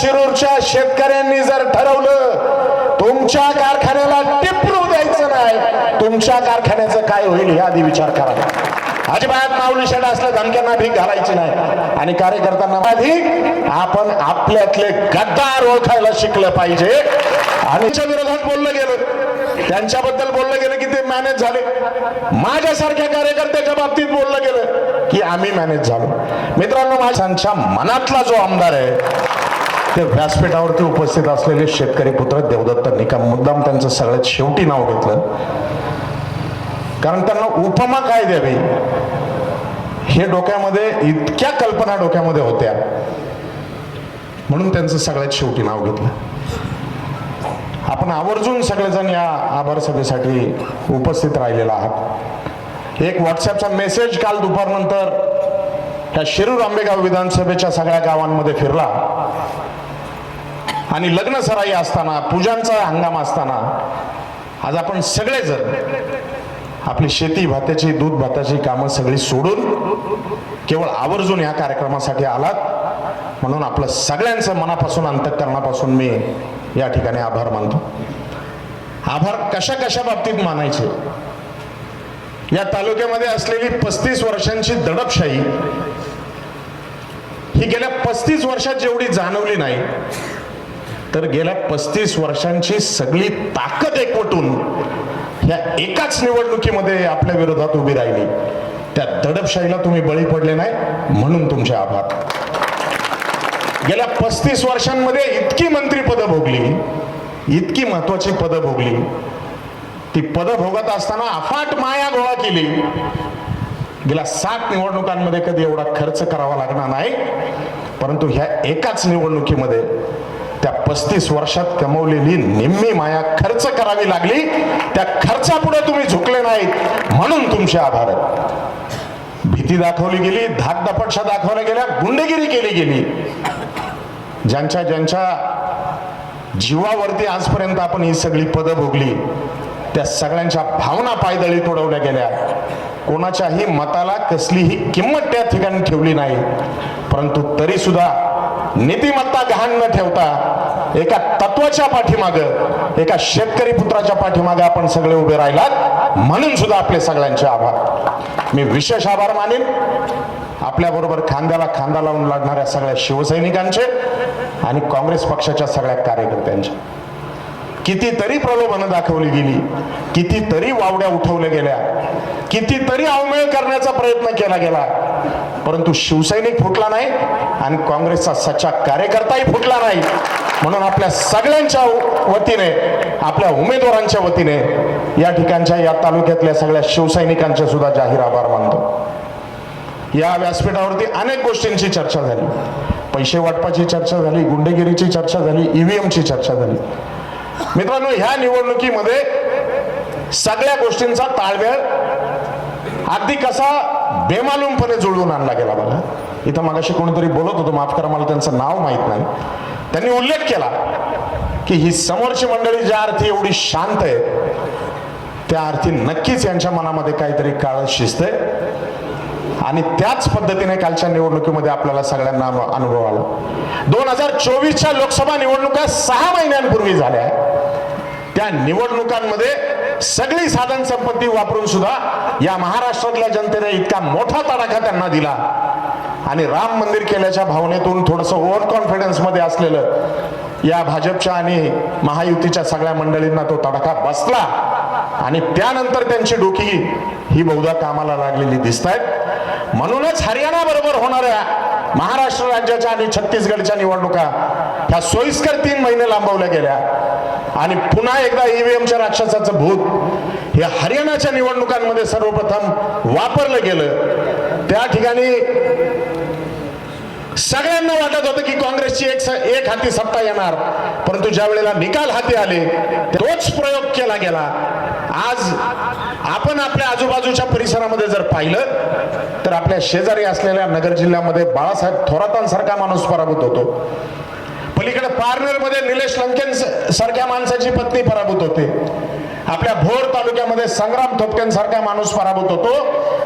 शिरूरच्या शेतकऱ्यांनी जर ठरवलं तुमच्या कारखान्याला टिपरू द्यायचं नाही तुमच्या कारखान्याचं काय होईल ह्या आधी विचार करा. अजिबात माऊली शेड असल्या धमक्यांना भीक घालायची नाही. आणि कार्यकर्त्यांना आधी आपण आपल्यातले गद्दार ओळखायला शिकलं पाहिजे. आणि विरोधात बोललं गेलं. त्यांच्याबद्दल बोललं गेलं की ते मॅनेज झाले. माझ्यासारख्या कार्यकर्त्याच्या बाबतीत बोललं गेलं की आम्ही मॅनेज झालो. मित्रांनो माझ्यांच्या मनातला जो आमदार आहे ते व्यासपीठावरती उपस्थित असलेले शेतकरी पुत्र देवदत्त का मुद्दाम त्यांचं सगळ्यात शेवटी नाव घेतलं. कारण त्यांना उपमा काय द्यावी? हे डोक्यामध्ये इतक्या कल्पना डोक्यामध्ये होत्या. म्हणून त्यांचं सगळ्यात शेवटी नाव घेतलं. आपण आवर्जून सगळेजण या आभार सभेसाठी उपस्थित राहिलेला आहात. एक व्हॉट्सअपचा मेसेज काल दुपारनंतर त्या शिरूर आंबेगाव विधानसभेच्या सगळ्या गावांमध्ये फिरला. आणि लग्न सराई असताना पूजांचा हंगाम असताना आज आपण सगळेजण आपली शेती भाताची दूध भाताची कामं सगळी सोडून केवळ आवर्जून या कार्यक्रमासाठी आलात. म्हणून आपलं सगळ्यांचं मनापासून अंतकरणापासून मी या ठिकाणी आभार मानतो. आभार कशा कशा बाबतीत मानायचे? या तालुक्यामध्ये असलेली पस्तीस वर्षांची दडपशाही ही गेल्या पस्तीस वर्षात जेवढी जाणवली नाही तर गेल्या पस्तीस वर्षांची सगळी ताकद एकवटून ह्या एकाच निवडणुकीमध्ये आपल्या विरोधात उभी राहिली. त्या दडपशाहीला तुम्ही बळी पडले नाही म्हणून तुमचे आभार. गेल्या पस्तीस वर्षांमध्ये इतकी मंत्रीपदं भोगली इतकी महत्वाची पदं भोगली. ती पदं भोगत असताना अफाट माया गोळा केली. गेल्या सात निवडणुकांमध्ये कधी एवढा खर्च करावा लागणार नाही परंतु ह्या एकाच निवडणुकीमध्ये त्या पस्तीस वर्षात कमवलेली निम्मी माया खर्च करावी लागली. त्या खर्चापुढे तुम्ही झुकले नाहीत. म्हणून तुमचे आभार भीती दाखवली गेली धाकधपटशा दाखवल्या गेल्या गुंडगिरी केली गेली. ज्यांच्या ज्यांच्या जीवावरती आजपर्यंत आपण ही सगळी पदं भोगली त्या सगळ्यांच्या भावना पायदळी तोडवल्या गेल्या. कोणाच्याही मताला कसलीही किंमत त्या ठिकाणी ठेवली नाही. परंतु तरी सुद्धा नीतिमत्ता गहाण न ठेवता एका तत्वाच्या पाठीमाग एका शेतकरी पुत्राच्या पाठीमागे आपण सगळे उभे राहिलात. म्हणून सुद्धा आपले सगळ्यांचे आभार. मी विशेष आभार मानेन. आपल्या बरोबर खांद्याला खांदा लावून लढणाऱ्या सगळ्या शिवसैनिकांचे आणि काँग्रेस पक्षाच्या सगळ्या कार्यकर्त्यांचे. कितीतरी प्रलोभनं दाखवली गेली कितीतरी वावड्या उठवल्या गेल्या कितीतरी अवमेळ करण्याचा प्रयत्न केला गेला परंतु शिवसैनिक फुटला नाही आणि काँग्रेसचा सच्चा कार्यकर्ताही फुटला नाही. म्हणून आपल्या सगळ्यांच्या वतीने आपल्या उमेदवारांच्या वतीने या ठिकाणच्या या तालुक्यातल्या सगळ्या शिवसैनिकांचे सुद्धा जाहीर आभार मानतो. या व्यासपीठावरती अनेक गोष्टींची चर्चा झाली. पैसे वाटपाची चर्चा झाली गुंडेगिरीची चर्चा झाली ईव्हीएमची चर्चा झाली. मित्रांनो ह्या निवडणुकीमध्ये सगळ्या गोष्टींचा ताळमेळ अगदी कसा बेमालूमपणे जुळवून आणला गेला बघा. इथं मागाशी कोणीतरी बोलत होतं माफ करा मला त्यांचं नाव माहीत नाही. त्यांनी उल्लेख केला की ही समोरची मंडळी ज्या अर्थी एवढी शांत आहे त्या अर्थी नक्कीच यांच्या मनामध्ये काहीतरी काळ शिजतंय. आणि त्याच पद्धतीने कालच्या निवडणुकीमध्ये आपल्याला सगळ्यांना अनुभव आला. दोन हजार चोवीसच्या लोकसभा निवडणुका सहा महिन्यांपूर्वी झाल्या. त्या निवडणुकांमध्ये सगळी साधन संपत्ती वापरून सुद्धा या महाराष्ट्रातल्या जनतेने इतका मोठा तडाखा त्यांना दिला. आणि राम मंदिर केल्याच्या भावनेतून थोडस ओव्हर कॉन्फिडन्समध्ये असलेलं या भाजपच्या आणि महायुतीच्या सगळ्या मंडळींना तो तडाखा बसला. आणि त्यानंतर त्यांची डोकी ही बहुधा कामाला लागलेली दिसत आहेत म्हणूनच हरियाणा बरोबर होणाऱ्या महाराष्ट्र राज्याच्या आणि छत्तीसगडच्या निवडणुका ह्या सोयीस्कर तीन महिने लांबवल्या गेल्या. आणि पुन्हा एकदा ईव्हीएमच्या राक्षसाचं भूत हे हरियाणाच्या निवडणुकांमध्ये सर्वप्रथम वापरलं गेलं. त्या ठिकाणी सगळ्यांना वाटत होतं की काँग्रेसची एक स- एक हाती सत्ता येणार. परंतु ज्या वेळेला निकाल हाती आले तोच प्रयोग केला गेला. आज आपण आपल्या आजूबाजूच्या परिसरामध्ये जर पाहिलं तर आपल्या शेजारी असलेल्या नगर जिल्ह्यामध्ये बाळासाहेब थोरातांसारखा माणूस पराभूत होतो. पलीकडे पारनेरमध्ये निलेश लंकेन सारख्या माणसाची पत्नी पराभूत होते. आपल्या भोर तालुक्यामध्ये संग्राम थोपटेंसारखा माणूस पराभूत होतो.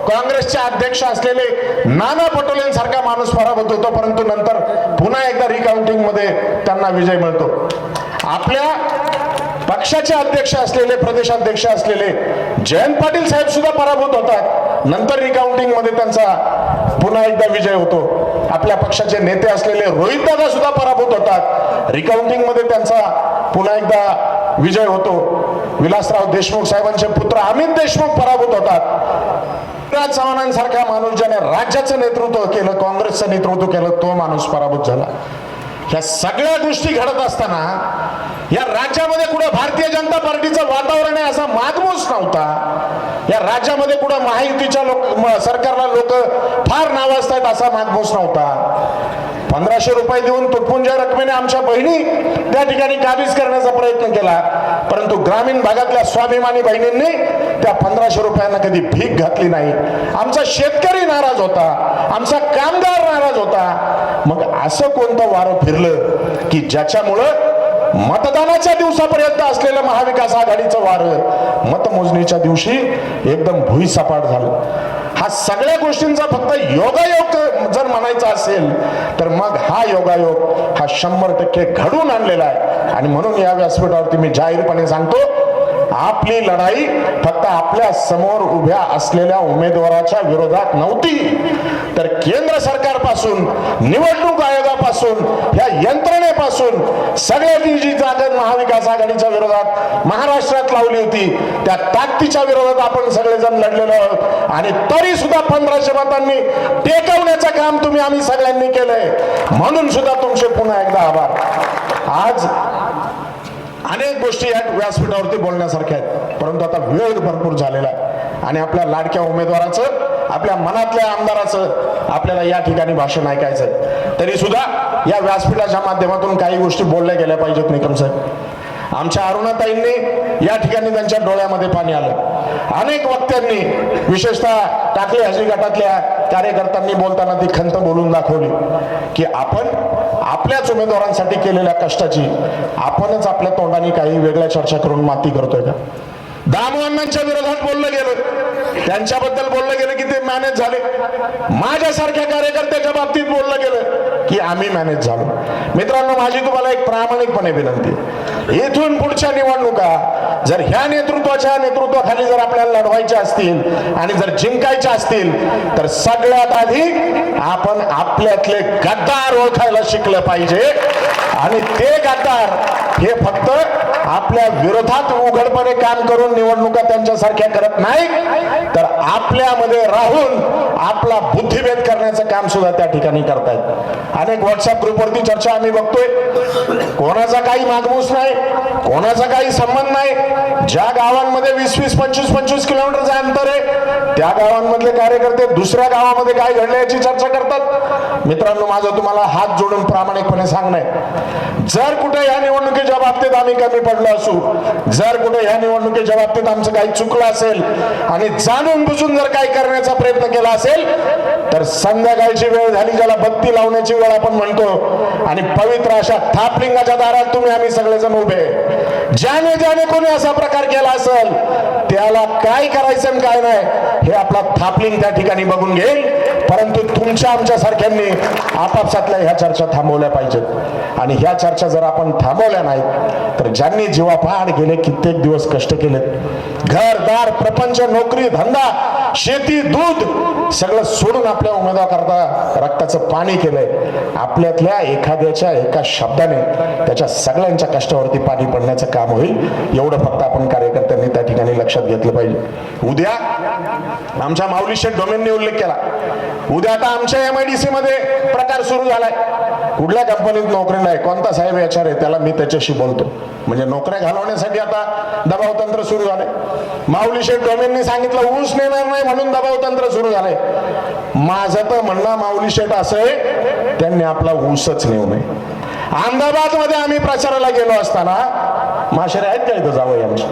काँग्रेसचे अध्यक्ष असलेले नाना पटोलेंसारखा माणूस पराभूत होतो परंतु नंतर पुन्हा एकदा रिकाउंटिंगमध्ये त्यांना विजय मिळतो. आपल्या पक्षाचे अध्यक्ष असलेले प्रदेशाध्यक्ष असलेले जयंत पाटील साहेब सुद्धा पराभूत होतात. नंतर रिकाउंटिंगमध्ये त्यांचा पुन्हा एकदा विजय होतो. आपल्या पक्षाचे नेते असलेले रोहित दादा सुद्धा पराभूत होतात. रिकाउंटिंगमध्ये त्यांचा पुन्हा एकदा विजय होतो. विलासराव देशमुख साहेबांचे पुत्र अमित देशमुख पराभूत होतात. राज चव्हाणांसारखा माणूस ज्याने राज्याचं नेतृत्व केलं काँग्रेसचं नेतृत्व केलं तो माणूस पराभूत झाला. ह्या सगळ्या गोष्टी घडत असताना या राज्यामध्ये कुठं भारतीय जनता पार्टीचं वातावरण आहे असा मागमूस नव्हता. या राज्यामध्ये कुठं महायुतीच्या लोक म- सरकारला लोक फार नावाजतायत असा मागमूस नव्हता. पंधराशे रुपये देऊन तुटपुंज्या रकमेने आमच्या बहिणी त्या ठिकाणी काबीज करण्याचा प्रयत्न केला. परंतु ग्रामीण भागातल्या स्वाभिमानी बहिणींनी त्या पंधराशे रुपयांना कधी भीक घातली नाही. आमचा शेतकरी नाराज होता. आमचा कामगार नाराज होता. मग असं कोणतं वारं फिरलं की ज्याच्यामुळं मतदानाच्या दिवसापर्यंत असलेलं महाविकास आघाडीचं वारं मतमोजणीच्या दिवशी एकदम भुईसपाट झालं. हा सगळ्या गोष्टींचा फक्त योगायोग जर म्हणायचा असेल तर मग हा योगायोग हा शंभर टक्के घडून आणलेला आहे. आणि म्हणून या व्यासपीठावरती मी जाहीरपणे सांगतो आपली लढाई फक्त आपल्यासमोर उभ्या असलेल्या उमेदवाराच्या विरोधात नव्हती. तर केंद्र सरकारपासून निवडणूक आयोगापासून या यंत्रणेपासून सगळ्यांनी जी जागत महाविकास आघाडीच्या विरोधात महाराष्ट्रात लावली होती. त्या ताकदीच्या विरोधात आपण सगळेजण लढलेलो आहोत. आणि तरी सुद्धा पंधराशे मतांनी टेकवण्याचं काम तुम्ही आम्ही सगळ्यांनी केलंय. म्हणून सुद्धा तुमचे पुन्हा एकदा आभार. आज अनेक गोष्टी या व्यासपीठावरती बोलण्यासारख्या आहेत. परंतु आता वेळ भरपूर झालेला आहे. आणि आपल्या लाडक्या उमेदवाराचं आपल्या मनातल्या आमदाराचं आपल्याला या ठिकाणी भाषण ऐकायचं तरी सुद्धा या व्यासपीठाच्या माध्यमातून काही गोष्टी बोलल्या गेल्या पाहिजेत निकम साहेब. आमच्या अरुणाताईंनी या ठिकाणी त्यांच्या डोळ्यामध्ये पाणी आलं. अनेक वक्त्यांनी विशेषतः टाकले हजी गटातल्या कार्यकर्त्यांनी बोलताना ती खंत बोलून दाखवली की आपण आपल्याच उमेदवारांसाठी केलेल्या कष्टाची आपणच आपल्या तोंडाने काही वेगळ्या चर्चा करून माती करतोय का? दामवांच्या विरोधात बोललं गेलं. त्यांच्याबद्दल बोललं गेलं की ते मॅनेज झाले. माझ्यासारख्या कार्यकर्त्याच्या बाबतीत बोललं गेलं की आम्ही मॅनेज झालो. मित्रांनो माझी तुम्हाला एक प्रामाणिकपणे विनंती इथून पुढच्या निवडणुका जर ह्या नेतृत्वाच्या नेतृत्वाखाली जर आपल्याला लढवायच्या असतील आणि जर जिंकायच्या असतील तर सगळ्यात आधी आपण आपल्यातले गद्दार ओळखायला शिकलं पाहिजे. आणि ते गद्दार हे फक्त आपल्या विरोधात उघडपणे काम करून निवडणुका त्यांच्यासारख्या करत नाही तर आपल्यामध्ये राहून आपला बुद्धिभेद करण्याचं काम सुद्धा त्या ठिकाणी करतायत. अनेक व्हॉट्सअप ग्रुपवरती चर्चा आम्ही बघतोय. कोणाचा काही मागमूस नाही कोणाचा काही संबंध नाही. ज्या गावांमध्ये वीस वीस पंचवीस पंचवीस किलोमीटरचं अंतर आहे त्या गावांमधले कार्यकर्ते दुसऱ्या गावामध्ये काय घडलं याची चर्चा करतात. मित्रांनो माझं तुम्हाला हात जोडून प्रामाणिकपणे सांगणं जर कुठे या निवडणुकीच्या बाबतीत आम्ही कमी पडलो असू जर कुठे या निवडणुकीच्या बाबतीत आमचं काही चुकलं असेल आणि जाणून बुजून जर काही करण्याचा प्रयत्न केला असेल तर संध्याकाळची वेळ झाली ज्याला बत्ती लावण्याची वेळ आपण म्हणतो. आणि पवित्र अशा थापलिंगाच्या दारात तुम्ही आम्ही सगळेजण उभे. ज्याने ज्याने कोणी असा प्रकार केला असेल त्याला काय करायचं आणि काय नाही हे आपला थापलिंग त्या ठिकाणी बघून घेईल. परंतु तुमच्या आमच्या सारख्यांनी आपापसातल्या ह्या चर्चा थांबवल्या पाहिजेत. आणि ह्या चर्चा जर आपण थांबवल्या नाहीत तर ज्यांनी जीवापाड गेले कित्येक दिवस कष्ट केलेत. घरदार प्रपंच नोकरी धंदा शेती दूध सगळं सोडून आपल्या उमेदवार करता रक्ताचं पाणी केलंय. आपल्यातल्या एखाद्याच्या एका शब्दाने त्याच्या सगळ्यांच्या कष्टावरती पाणी पडण्याचं काम होईल. एवढं फक्त आपण कार्यकर्त्यांनी त्या ठिकाणी लक्षात घेतलं. पाहिजे. उद्या आमच्या माऊली शेठ डोमेनने उल्लेख केला. उद्या आता आमच्या एम आय डी सी मध्ये प्रकार सुरू झालाय. कुठल्या कंपनीत नोकरीला आहे? कोणता साहेब याच्यावर आहे? त्याला मी त्याच्याशी बोलतो. म्हणजे नोकऱ्या घालवण्यासाठी आता दबाव तंत्र सुरू झालंय. माऊली शेठ सांगितलं ऊस नेणार नाही म्हणून दबाव तंत्र सुरू झालंय. माझं तर म्हणणं माऊली शेठ असं आहे त्यांनी आपला ऊसच नेऊ नये. अहमदाबादमध्ये आम्ही प्रचाराला गेलो असताना माशेरे आहेत का इथं जावं आमच्या?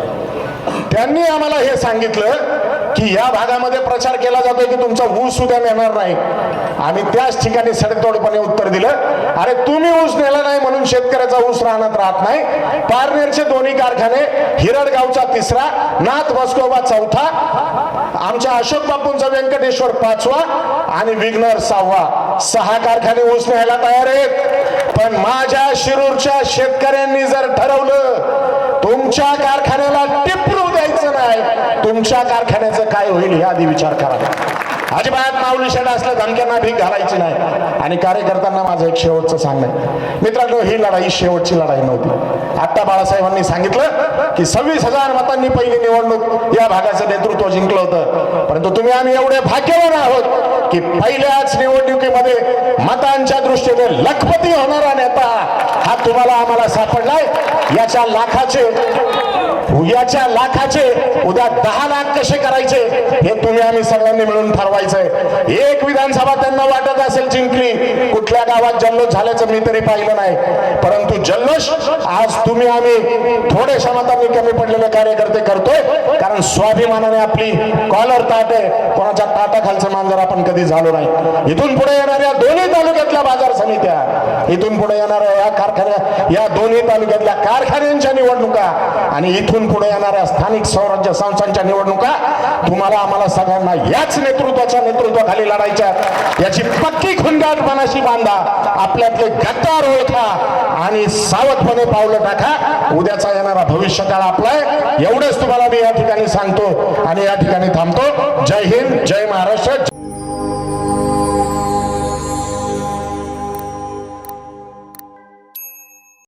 त्यांनी आम्हाला हे सांगितलं की या भागामध्ये प्रचार केला जातोय की तुमचा ऊस सुद्धा नेणार नाही. आम्ही त्याच ठिकाणी सडतोडपणे उत्तर दिलं. अरे तुम्ही ऊस नेला नाही म्हणून शेतकऱ्याचा ऊस राहण्यात राहत नाही. पारनेरचे दोन्ही कारखाने हिरडगावचा तिसरा नाथ बसकोबा चौथा आमच्या अशोक बापूंचा व्यंकटेश्वर पाचवा आणि विघ्नर सहावा. सहा कारखाने ऊस न्यायला तयार आहेत. पण माझ्या शिरूरच्या शेतकऱ्यांनी जर ठरवलं तुमच्या कारखान्याला टिपरू द्यायचं नाही. तुमच्या कारखान्याचं काय होईल हे आधी विचार करा. अजिबात माऊली शेड असल्या धमक्यांना भीक घालायची नाही. आणि कार्यकर्त्यांना माझं एक शेवटचं सांगणं मित्रांनो ही लढाई शेवटची लढाई नव्हती. आत्ता बाळासाहेबांनी सांगितलं की सव्वीस हजार मतांनी पहिली निवडणूक या भागाचं नेतृत्व जिंकलं होतं. परंतु तुम्ही आम्ही एवढे भाग्यवान आहोत. की पहिल्याच निवडणुकीमध्ये मतांच्या दृष्टीने लखपती होणारा नेता हा तुम्हाला आम्हाला सापडलाय. याच्या लाखाचे याच्या लाखाचे उद्या दहा लाख कसे करायचे हे तुम्ही आम्ही सगळ्यांनी मिळून ठरवायचंय. एक विधानसभा त्यांना वाटत असेल जिंकली कुठल्या गावात जल्लोष झाल्याचं मी तरी पाहिलं नाही. परंतु जल्लोष आज तुम्ही आम्ही थोडेशा मतांनी कमी पडलेले कार्यकर्ते करतोय. कारण स्वाभिमानाने आपली कॉलर ताट आहे कोणाच्या ताटाखालचं मांजर आपण कधी झालो नाही. इथून पुढे येणाऱ्या दोन्ही तालुक्यातल्या बाजार समित्या इथून पुढे येणाऱ्या या कारखान्या या दोन्ही तालुक्यातल्या कारखान्यांच्या निवडणुका आणि इथून पुढे येणाऱ्या स्थानिक स्वराज्य संस्थांच्या निवडणुका तुम्हाला आम्हाला सगळ्यांना याच नेतृत्वाच्या नेतृत्वाखाली लढायच्या याची पक्की खुंडाटपणाशी बांधा आपल्यातले गद्दार ओळखा आणि सावधपणे पावलं टाका. उद्याचा येणारा भविष्यकाळ आपलाय. एवढंच तुम्हाला मी या ठिकाणी सांगतो आणि या ठिकाणी थांबतो. जय हिंद जय महाराष्ट्र